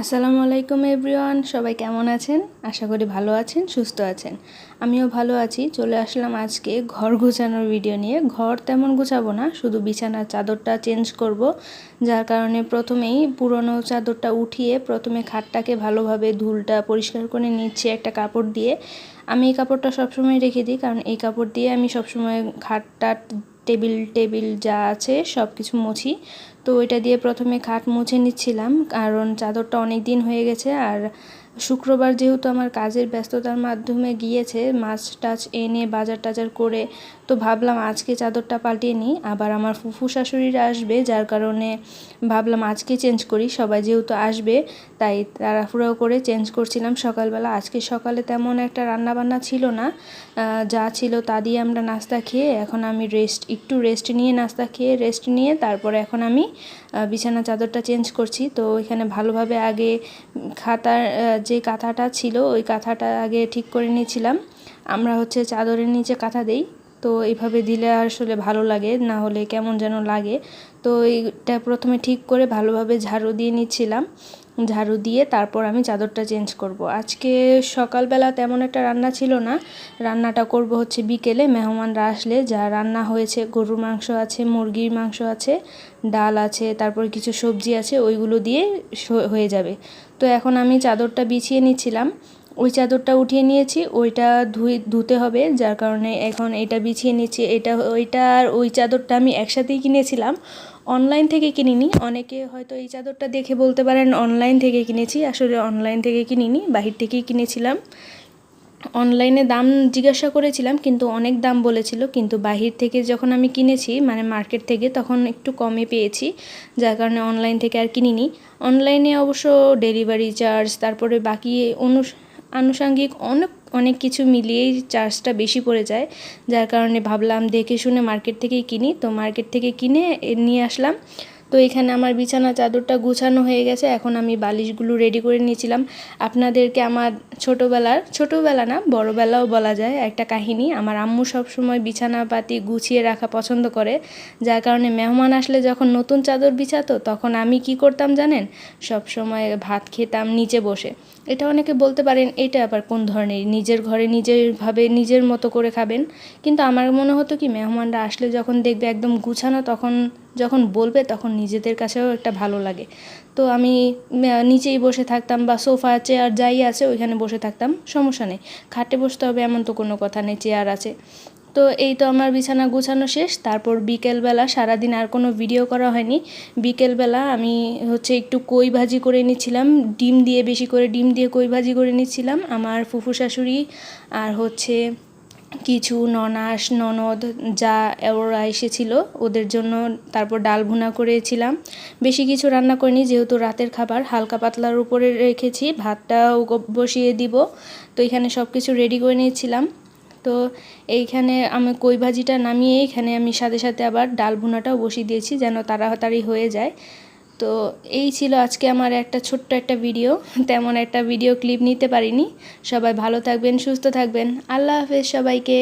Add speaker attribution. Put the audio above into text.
Speaker 1: আসসালামু আলাইকুম এভরিওয়ান, সবাই কেমন আছেন? আশা করি ভালো আছেন, সুস্থ আছেন। আমিও ভালো আছি। চলে আসলাম আজকে ঘর গোছানোর ভিডিও নিয়ে। ঘর তেমন গোছাবো না, শুধু বিছানার চাদরটা চেঞ্জ করব, যার কারণে প্রথমেই পুরনো চাদরটা উঠিয়ে প্রথমে খাটটাকে ভালোভাবে ধুলটা পরিষ্কার করে নিচ্ছি একটা কাপড় দিয়ে। আমি এই কাপড়টা সবসময় রেখে দিই, কারণ এই কাপড় দিয়ে আমি সবসময় খাটটা টেবিল টেবিল যা আছে সব কিছু মুছি। তো ওইটা দিয়ে প্রথমে খাট মুছে নিচ্ছিলাম, কারণ চাদরটা অনেক দিন হয়ে গেছে আর শুক্রবার যেহেতু আমার কাজের ব্যস্ততার মাধ্যমে গিয়েছে, মাছ টাছ এনে বাজার টাজার করে, তো ভাবলাম আজকে চাদরটা পাল্টিয়ে নিই। আবার আমার ফুফু শাশুড়িরা আসবে, যার কারণে ভাবলাম আজকে চেঞ্জ করি। সবাই যেহেতু আসবে, তাই তাড়াহুড়ো করে চেঞ্জ করছিলাম সকালবেলা। আজকে সকালে তেমন একটা রান্না বান্না ছিল না। যা ছিল তা দিয়ে আমরা নাস্তা খেয়ে, এখন আমি রেস্ট একটু রেস্ট নিয়ে নাস্তা খেয়ে রেস্ট নিয়ে তারপরে এখন আমি বিছানা চাদরটা চেঞ্জ করছি। তো এখানে ভালোভাবে আগে খাতার যে কাঁথাটা ছিল, ওই কাঁথাটা আগে ঠিক করে নিয়েছিলাম। আমরা হচ্ছে চাদরের নিচে কাঁথা দেই। তো এইভাবে দিলে আসলে ভালো লাগে, না হলে কেমন যেন লাগে। তো এইটা প্রথমে ঠিক করে ভালোভাবে ঝাড়ু দিয়ে নিচ্ছিলাম। ঝাড়ু দিয়ে তারপর আমি চাদরটা চেঞ্জ করব। আজকে সকালবেলা তেমন একটা রান্না ছিল না। রান্নাটা করব হচ্ছে বিকেলে। মেহমানরা আসলে যা রান্না হয়েছে, গরুর মাংস আছে, মুরগির মাংস আছে, ডাল আছে, তারপর কিছু সবজি আছে, ওইগুলো দিয়ে হয়ে যাবে। তো এখন আমি চাদরটা বিছিয়ে নিচ্ছিলাম। ওই চাদরটা উঠিয়ে নিয়েছি। ওইটা ধুই ধুতে হবে। যার কারণে এখন এটা বিছিয়ে নিচ্ছি। এটা, ওইটা আর ওই চাদরটা আমি একসাথেই কিনেছিলাম। অনলাইন থেকে কিনিনি। অনেকে হয়তো এই চাদরটা দেখে বলতে পারেন অনলাইন থেকে কিনেছি। আসলে অনলাইন থেকে কিনিনি, বাহির থেকেই কিনেছিলাম। অনলাইনে দাম জিজ্ঞাসা করেছিলাম, কিন্তু অনেক দাম বলেছিল। কিন্তু বাহির থেকে যখন আমি কিনেছি মানে মার্কেট থেকে, তখন একটু কমে পেয়েছি। যার কারণে অনলাইন থেকে আর কিনিনি। অনলাইনে অবশ্য ডেলিভারি চার্জ তারপরে বাকি অনু আনুষাঙ্গিক অনেক অনেক কিছু মিলিয়েই চার্জটা বেশি পড়ে যায়। যার কারণে ভাবলাম দেখে শুনে মার্কেট থেকেই কিনি। তো মার্কেট থেকে কিনে নিয়ে আসলাম। তো এখানে আমার বিছানা চাদরটা গুছানো হয়ে গেছে। এখন আমি বালিশগুলো রেডি করে নিয়েছিলাম। আপনাদেরকে আমার ছোটোবেলার, ছোটোবেলা না, বড়োবেলাও বলা যায় একটা কাহিনী। আমার আম্মু সবসময় বিছানাপাতি গুছিয়ে রাখা পছন্দ করে। যার কারণে মেহমান আসলে যখন নতুন চাদর বিছাতো, তখন আমি কি করতাম জানেন? সব সময় ভাত খেতাম নিচে বসে। এটা অনেকে বলতে পারেন, এটা আবার কোন ধরনের? নিজের ঘরে নিজেরভাবে নিজের মতো করে খাবেন? কিন্তু আমার মনে হতো কি, মেহমানরা আসলে যখন দেখবে একদম গুছানো, তখন যখন বলবে তখন নিজেদের কাছেও একটা ভালো লাগে। তো আমি নিচেই বসে থাকতাম বা সোফা, চেয়ার যাই আছে ওইখানে বসে থাকতাম, সমস্যা নেই। খাটে বসতে হবে এমন তো কোনো কথা নেই, চেয়ার আছে। তো এই তো আমার বিছানা গুছানো শেষ, তারপর বিকেলবেলা সারাদিন আর কোনো ভিডিও করা হয়নি। বিকেলবেলা আমি হচ্ছে একটু কই ভাজি করে নিচ্ছিলাম ডিম দিয়ে বেশি করে ডিম দিয়ে কই ভাজি করে নিচ্ছিলাম আমার ফুফু শাশুড়ি আর হচ্ছে কিছু ননাস, ননদ যা ওরা এসেছিল, ওদের জন্য তারপর ডাল ভুনা করেছিলাম। বেশি কিছু রান্না করিনি, যেহেতু রাতের খাবার, হালকা পাতলার উপরে রেখেছি ভাতটাও বসিয়ে দিব। তো এখানে সব কিছু রেডি করে নিয়েছিলাম। তো এইখানে আমি কই ভাজিটা নামিয়ে এখানে আমি সাথে সাথে আবার ডাল ভুনাটাও বসিয়ে দিয়েছি, যেন তাড়াতাড়ি হয়ে যায়। তো এই ছিল আজকে আমার একটা ছোট্ট একটা ভিডিও। তেমন একটা ভিডিও ক্লিপ নিতে পারিনি। সবাই ভালো থাকবেন, সুস্থ থাকবেন। আল্লাহ হাফেজ সবাইকে।